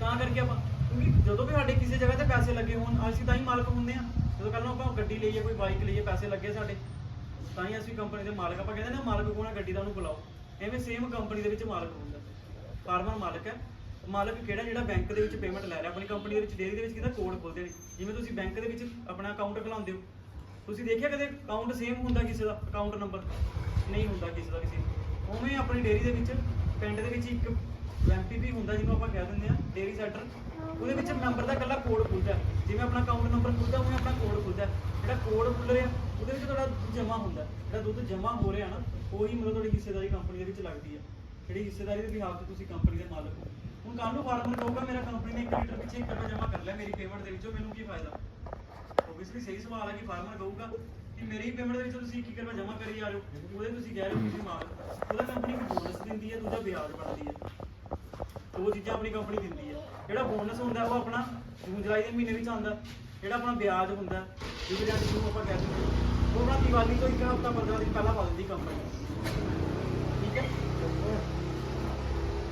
ਤਾਂ ਕਰਕੇ ਆਪਾਂ, ਕਿਉਂਕਿ ਜਦੋਂ ਵੀ ਸਾਡੇ ਕਿਸੇ ਜਗ੍ਹਾ ਤੇ ਪੈਸੇ ਲੱਗੇ ਹੋਣ, ਅਸੀਂ ਤਾਂ ਹੀ ਮਾਲਕ ਹੁੰਦੇ ਆ ਜਦੋਂ ਕੱਲ ਨੂੰ ਆਪਾਂ ਗੱਡੀ ਲਈਏ, ਕੋਈ ਬਾਈਕ ਲਈਏ, ਪੈਸੇ ਲੱਗੇ ਸਾਡੇ, ਤਾਂ ਹੀ ਅਸੀਂ ਕੰਪਨੀ ਦੇ ਮਾਲਕ ਆਪਾਂ ਕਹਿੰਦੇ ਨਾ ਮਾਲਕ ਕੋਣਾ ਗੱਡੀ ਦਾ ਉਹਨੂੰ ਬੁਲਾਓ। ਐਵੇਂ ਸੇਮ ਕੰਪਨੀ ਦੇ ਵਿੱਚ ਮਾਲਕ ਹੁੰਦਾ। ਫਾਰਮਰ ਮਾਲਕ ਹੈ। ਮਾਲਕ ਕਿਹੜਾ, ਜਿਹੜਾ ਬੈਂਕ ਦੇ ਵਿੱਚ ਪੇਮੈਂਟ ਲੈ ਰਿਹਾ। ਆਪਣੀ ਕੰਪਨੀ ਦੇ ਵਿੱਚ ਡੇਰੀ ਦੇ ਵਿੱਚ ਕਿਹਦਾ ਕੋਡ ਖੋਲਦੇ ਨੇ? ਜਿਵੇਂ ਤੁਸੀਂ ਬੈਂਕ ਦੇ ਵਿੱਚ ਆਪਣਾ ਅਕਾਊਂਟ ਖੁਲਾਉਂਦੇ ਹੋ। ਤੁਸੀਂ ਦੇਖਿਆ ਕਦੇ ਅਕਾਊਂਟ ਸੇਮ ਹੁੰਦਾ ਕਿਸੇ ਦਾ ਅਕਾਊਂਟ ਨੰਬਰ ਨਹੀਂ ਹੁੰਦਾ ਕਿਸੇ ਦਾ ਕਿਸੇ ਉਵੇਂ ਆਪਣੀ ਡੇਰੀ ਦੇ ਵਿੱਚ, ਪਿੰਡ ਦੇ ਵਿੱਚ ਇੱਕ ਐਮਪੀਪੀ ਹੁੰਦਾ ਜਿਹਨੂੰ ਆਪਾਂ ਕਹਿ ਦਿੰਦੇ ਆ ਡੇਰੀ ਸੈਂਟਰ ਉਹਦੇ ਵਿੱਚ ਮੈਂਬਰ ਦਾ ਇਕੱਲਾ ਕੋਡ ਖੁੱਲਦਾ ਹੈ। ਜਿਵੇਂ ਆਪਣਾ ਅਕਾਊਂਟ ਨੰਬਰ ਖੁੱਲਦਾ, ਉਵੇਂ ਆਪਣਾ ਕੋਡ ਖੁੱਲਦਾ ਹੈ। ਜਿਹੜਾ ਕੋਡ ਖੁੱਲ ਰਿਹਾ, ਉਹਦੇ ਵਿੱਚ ਤੁਹਾਡਾ ਦੁੱਧ ਜਮ੍ਹਾਂ ਹੁੰਦਾ ਹੈ। ਜਿਹੜਾ ਦੁੱਧ ਜਮ੍ਹਾਂ ਹੋ ਰਿਹਾ ਨਾ, ਉਹੀ ਮਤਲਬ ਤੁਹਾਡੀ ਹਿੱਸੇਦਾਰੀ ਕੰਪਨੀ ਦੇ ਵਿੱਚ ਲੱਗਦੀ ਹੈ ਜਿਹੜੀ ਹਿੱਸੇਦਾਰੀ ਦੇ ਬਿਹਾਫ ਤੇ ਤੁਸੀਂ ਕੰਪਨੀ ਦੇ ਮਾਲਕ ਹੋ ਹੁਣ ਕੱਲ ਨੂੰ ਫਾਰਮਰ ਕਹੂਗਾ, ਮੇਰਾ ਕੰਪਨੀ ਨੇ 1 ਲੀਟਰ ਪਿੱਛੇ 1 ਰੁਪਏ ਜਮ੍ਹਾਂ ਕਰ ਲਿਆ, ਮੇਰੀ ਪੇਮੈਂਟ ਦੇ ਵਿੱਚੋਂ ਮੈਨੂੰ ਕੀ ਫਾਇਦਾ ਓਬਵੀਅਸਲੀ ਸਹੀ ਸਵਾਲ ਹੈ ਕਿ ਫਾਰਮਰ ਕਹੂਗਾ ਕਿ ਮੇਰੀ ਪੇਮੈਂਟ ਦੇ ਵਿੱਚ ਤੁਸੀਂ 1 ਰੁਪਏ ਜਮ੍ਹਾਂ ਕਰੀ ਜਾ ਰਹੇ ਹੋ। ਉਹਦੇ ਤੁਸੀਂ ਕਹਿ ਰਹੇ ਹੋ ਤੁਸੀਂ ਮਾਲਕ ਉਹਦਾ ਕੰਪਨੀ ਨੂੰ ਬੋਨਸ ਦਿੰਦੀ ਹੈ, ਦੂਜਾ ਵਿਆਜ ਬਣਦੀ ਹੈ। ਦੋ ਚੀਜ਼ਾਂ ਆਪਣੀ ਕੰਪਨੀ ਦਿੰਦੀ ਹੈ। ਜਿਹੜਾ ਬੋਨਸ ਹੁੰਦਾ, ਉਹ ਆਪਣਾ ਜੂਨ, ਜੁਲਾਈ ਦੇ ਮਹੀਨੇ ਵਿੱਚ ਆਉਂਦਾ। ਜਿਹੜਾ ਆਪਣਾ ਵਿਆਜ ਹੁੰਦਾ ਡਿਵੀਡੈਂਡ ਜਿਹਨੂੰ ਆਪਾਂ ਕਹਿੰਦੇ ਹਾਂ। ਉਹ ਆਪਣਾ ਦੀਵਾਲੀ ਤੋਂ ਇੱਕ ਹਫ਼ਤਾ 15 ਦਿਨ ਪਹਿਲਾਂ ਪਾ ਦਿੰਦੀ ਕੰਪਨੀ ਠੀਕ ਹੈ?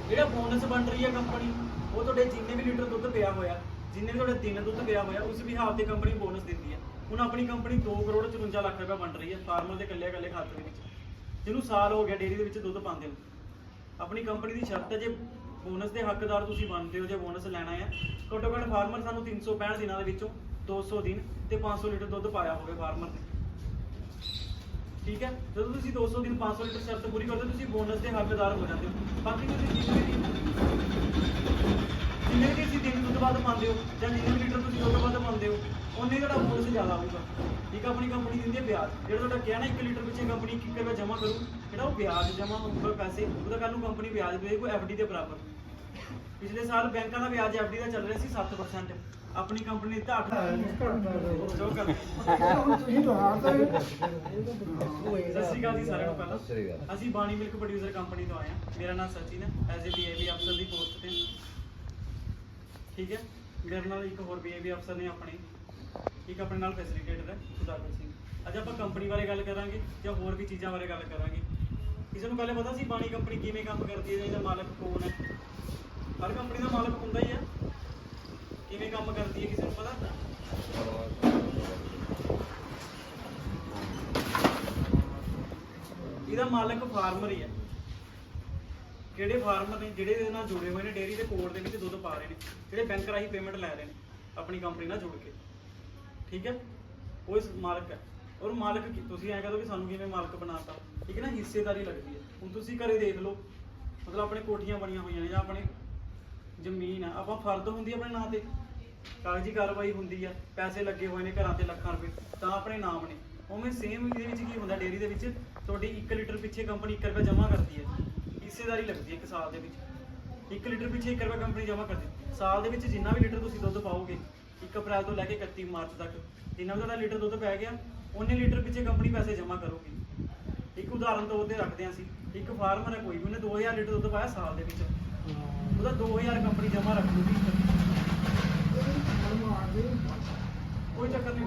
ਜਿਹੜਾ ਬੋਨਸ ਬਣ ਰਹੀ ਹੈ ਕੰਪਨੀ ਉਹ ਤੁਹਾਡੇ ਜਿੰਨੇ ਵੀ ਲੀਟਰ ਦੁੱਧ ਪਿਆ ਹੋਇਆ ਜਿੰਨੇ ਤੁਹਾਡੇ ਦਿਨ ਦੁੱਧ ਪਿਆ ਹੋਇਆ, ਉਸ ਵੀ ਹਾਲ ਤੇ ਕੰਪਨੀ ਬੋਨਸ ਦਿੰਦੀ ਹੈ। ਹੁਣ ਆਪਣੀ ਕੰਪਨੀ 2 ਕਰੋੜ 54 ਲੱਖ ਰੁਪਏ ਵੰਡ ਰਹੀ ਹੈ ਫਾਰਮਰ ਦੇ ਇਕੱਲੇ ਇਕੱਲੇ ਖਾਤੇ ਦੇ ਵਿੱਚ। ਜਿਹਨੂੰ ਸਾਲ ਹੋ ਗਿਆ ਡੇਅਰੀ ਦੇ ਵਿੱਚ ਦੁੱਧ ਪਾਉਂਦੇ ਨੂੰ। ਆਪਣੀ ਕੰਪਨੀ ਦੀ ਸ਼ਰਤ ਹੈ, ਜੇ ਬੋਨਸ ਦੇ ਹੱਕਦਾਰ ਤੁਸੀਂ ਬਣਦੇ ਹੋ, ਜੇ ਬੋਨਸ ਲੈਣਾ ਹੈ, ਘੱਟੋ ਘੱਟ ਫਾਰਮਰ ਸਾਨੂੰ 365 ਦਿਨਾਂ ਦੇ ਵਿੱਚੋਂ 200 ਦਿਨ ਤੇ 500 ਲੀਟਰ ਦੁੱਧ ਪਾਇਆ ਹੋਵੇ ਫਾਰਮਰ ਨੇ। ਠੀਕ ਹੈ? ਜਦੋਂ ਤੁਸੀਂ 200 ਦਿਨ 500 ਲੀਟਰ ਸ਼ਰਤ ਪੂਰੀ ਕਰਦੇ ਹੋ, ਤੁਸੀਂ ਬੋਨਸ ਦੇ ਹੱਕਦਾਰ ਹੋ ਜਾਂਦੇ ਹੋ। ਬਾਕੀ ਤੁਸੀਂ ਜਿੰਨੇ ਵੀ ਜਿੰਨੇ ਵੀ ਤੁਸੀਂ ਦਿਨ ਦੁੱਧ ਵੱਧ ਪਾਉਂਦੇ ਹੋ ਜਾਂ ਜਿੰਨੇ ਵੀ ਲੀਟਰ ਤੁਸੀਂ ਦੁੱਧ ਵੱਧ ਪਾਉਂਦੇ ਹੋ ਉਹਨੇ ਤੁਹਾਡਾ ਬੋਨਸ ਜ਼ਿਆਦਾ ਹੋਊਗਾ? ਠੀਕ ਆਪਣੀ ਕੰਪਨੀ ਦਿੰਦੀ ਹੈ ਵਿਆਜ। ਜਿਹੜਾ ਤੁਹਾਡਾ ਕਿਹਾ ਨਾ 1 ਲੀਟਰ ਪਿੱਛੇ ਕੰਪਨੀ 1 ਰੁਪਏ ਜਮ੍ਹਾਂ ਕਰੂ ਜਿਹੜਾ ਉਹ ਵਿਆਜ ਜਮ੍ਹਾਂ ਹੋਊਗਾ ਪੈਸੇ ਉਹਦਾ ਕੱਲ ਨੂੰ ਕੰਪਨੀ ਵਿਆਜ ਦੇ ਕੋਈ ਐਫਡੀ ਦੇ ਬਰਾਬਰ। ਪਿਛਲੇ ਸਾਲ ਬੈਂਕਾਂ ਦਾ ਵਿਆਜ ਐਫਡੀ ਦਾ ਚੱਲ ਰਿਹਾ ਸੀ 7% ਆਪਣੀ ਕੰਪਨੀ ਦਿੱਤਾ 8 ਜੋ ਕਰ ਸਤਿ ਸ਼੍ਰੀ ਅਕਾਲ ਜੀ ਸਾਰਿਆਂ ਨੂੰ ਪਹਿਲਾਂ। ਅਸੀਂ ਬਾਣੀ ਮਿਲਕ ਪ੍ਰੋਡਿਊਸਰ ਕੰਪਨੀ ਤੋਂ ਆਏ ਹਾਂ। ਮੇਰਾ ਨਾਮ ਸਚਿਨ ਹੈ। ਐਜ਼ ਏ ਬੀਏਬੀ ਅਫਸਰ ਦੀ ਪੋਸਟ ਤੇ। ਠੀਕ ਹੈ? ਮੇਰੇ ਨਾਲ ਇੱਕ ਹੋਰ ਬੀਏਬੀ ਅਫਸਰ ਨੇ ਆਪਣੇ, ਇੱਕ ਆਪਣੇ ਨਾਲ ਫੈਸਿਲਿਟੇਟਰ ਹੈ, ਸੁਦਾਗਰ ਸਿੰਘ। ਅੱਜ ਆਪਾਂ ਕੰਪਨੀ ਬਾਰੇ ਗੱਲ ਕਰਾਂਗੇ ਜਾਂ ਹੋਰ ਵੀ ਚੀਜ਼ਾਂ ਬਾਰੇ ਗੱਲ ਕਰਾਂਗੇ। ਕਿਸੇ ਨੂੰ ਪਹਿਲੇ ਪਤਾ ਸੀ ਬਾਣੀ ਕੰਪਨੀ ਕਿਵੇਂ ਕੰਮ ਕਰਦੀ ਹੈ ਇਹਦਾ ਮਾਲਕ ਕੌਣ ਹੈ? ਹਰ ਕੰਪਨੀ ਦਾ ਮਾਲਕ ਹੁੰਦਾ ਹੀ ਹੈ। ਕਿਵੇਂ ਕੰਮ ਕਰਦੀ ਹੈ ਕਿਸੇ ਨੂੰ ਪਤਾ? ਇਹਦਾ ਮਾਲਕ ਫਾਰਮਰ ਹੀ ਹੈ। ਕਿਹੜੇ ਫਾਰਮਰ ਨੇ ਜਿਹੜੇ ਇਹਦੇ ਨਾਲ ਜੁੜੇ ਹੋਏ ਨੇ ਡੇਅਰੀ ਦੇ ਕੋਡ ਦੇ ਵਿੱਚ ਦੁੱਧ ਪਾ ਰਹੇ ਨੇ, ਜਿਹੜੇ ਬੈਂਕ ਰਾਹੀਂ ਪੇਮੈਂਟ ਲੈ ਰਹੇ ਨੇ, ਆਪਣੀ ਕੰਪਨੀ ਨਾਲ ਜੁੜ ਕੇ। ਠੀਕ ਹੈ? ਉਹ ਇਸ ਮਾਲਕ ਹੈ। ਔਰ ਮਾਲਕ ਕੀ? ਤੁਸੀਂ ਐਂ ਕਹੋ ਕਿ ਸਾਨੂੰ ਕਿਵੇਂ ਮਾਲਕ ਬਣਾਤਾ। ਠੀਕ ਹੈ ਨਾ? ਹਿੱਸੇਦਾਰੀ ਲੱਗਦੀ ਹੈ। ਹੁਣ ਤੁਸੀਂ ਘਰੇ ਦੇਖ ਲਓ। ਮਤਲਬ ਆਪਣੇ ਕੋਠੀਆਂ ਬਣੀਆਂ ਹੋਈਆਂ ਨੇ ਜਾਂ ਆਪਣੇ ਜ਼ਮੀਨ ਆ ਆਪਾਂ ਫਰਦ ਹੁੰਦੀ ਆਪਣੇ ਨਾਂ ਤੇ। ਕਾਗਜ਼ੀ ਕਾਰਵਾਈ ਹੁੰਦੀ ਆ ਪੈਸੇ ਲੱਗੇ ਹੋਏ ਨੇ ਘਰਾਂ ਤੇ ਲੱਖਾਂ ਰੁਪਏ। ਤਾਂ ਆਪਣੇ ਨਾਮ ਨੇ। ਉਵੇਂ ਸੇਮ ਇਹਦੇ ਵਿੱਚ ਕੀ ਹੁੰਦਾ? ਡੇਅਰੀ ਦੇ ਵਿੱਚ ਤੁਹਾਡੀ 1 ਲੀਟਰ ਪਿੱਛੇ ਕੰਪਨੀ 1 ਰੁਪਏ ਜਮ੍ਹਾਂ ਕਰਦੀ ਹੈ। ਹਿੱਸੇਦਾਰੀ ਲੱਗਦੀ ਹੈ ਇੱਕ ਸਾਲ ਦੇ ਵਿੱਚ। 1 ਲੀਟਰ ਪਿੱਛੇ 1 ਰੁਪਏ ਕੰਪਨੀ ਜਮ੍ਹਾਂ ਕਰਦੀ ਸਾਲ ਦੇ ਵਿੱਚ ਜਿੰਨਾ ਵੀ ਲੀਟਰ ਤੁਸੀਂ ਦੁੱਧ ਪਾਓਗੇ 1 ਅਪ੍ਰੈਲ ਤੋਂ ਲੈ ਕੇ 31 ਮਾਰਚ ਤੱਕ, ਜਿੰਨਾ ਵੀ ਤੁਹਾਡਾ ਲੀਟਰ ਦੁੱਧ ਪੈ ਗਿਆ, ਉਹਨੇ ਲੀਟਰ ਪਿੱਛੇ ਕੰਪਨੀ ਪੈਸੇ ਜਮ੍ਹਾਂ ਕਰੂਗੀ। ਇੱਕ ਉਦਾਹਰਨ ਤੌਰ ਤੇ ਰੱਖਦੇ ਹਾਂ ਅਸੀਂ, ਇੱਕ ਫਾਰਮਰ ਹੈ ਕੋਈ ਵੀ ਉਹਨੇ 2000 ਲੀਟਰ ਦੁੱਧ ਪਾਇਆ ਸਾਲ ਦੇ ਵਿੱਚ। ਉਹਦਾ 2000 ਕੰਪਨੀ ਜਮ੍ਹਾਂ ਰੱਖ ਲੂਗੀ ਕੋਈ ਚੱਕਰ ਨਹੀਂ।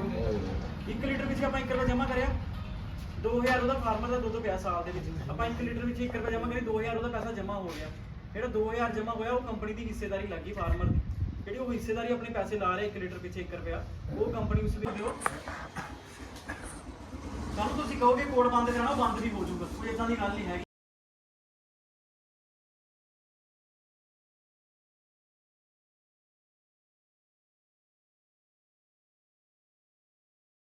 1 ਲੀਟਰ ਪਿੱਛੇ ਆਪਾਂ 1 ਰੁਪਏ ਜਮ੍ਹਾਂ ਕਰਿਆ। 2000 ਉਹਦਾ ਫਾਰਮਰ ਦਾ ਦੁੱਧ ਪਿਆ ਸਾਲ ਦੇ ਵਿੱਚ। ਆਪਾਂ 1 ਲੀਟਰ ਵਿੱਚ 1 ਰੁਪਏ ਜਮ੍ਹਾਂ ਕਰੀ 2000 ਉਹਦਾ ਪੈਸਾ ਜਮ੍ਹਾਂ ਹੋ ਗਿਆ। ਜਿਹੜਾ 2000 ਜਮ੍ਹਾਂ ਹੋਇਆ, ਉਹ ਕੰਪਨੀ ਦੀ ਹਿੱਸੇਦਾਰੀ ਲੱਗੀ ਫਾਰਮਰ ਦੀ। ਜਿਹੜੀ ਉਹ ਹਿੱਸੇਦਾਰੀ ਆਪਣੇ ਪੈਸੇ ਲਾ ਰਿਹਾ 1 ਲੀਟਰ ਪਿੱਛੇ 1 ਰੁਪਿਆ ਉਹ ਕੰਪਨੀ ਉਸ ਵਿੱਚ ਦਿਓ। ਕੱਲ ਤੁਸੀਂ ਕਹੋਗੇ ਕੋਡ ਬੰਦ ਕਰਾਣਾ ਉਹ ਬੰਦ ਵੀ ਹੋ ਜਾਊਗਾ। ਕੋਈ ਇਦਾਂ ਦੀ ਗੱਲ ਨਹੀਂ ਹੈਗੀ।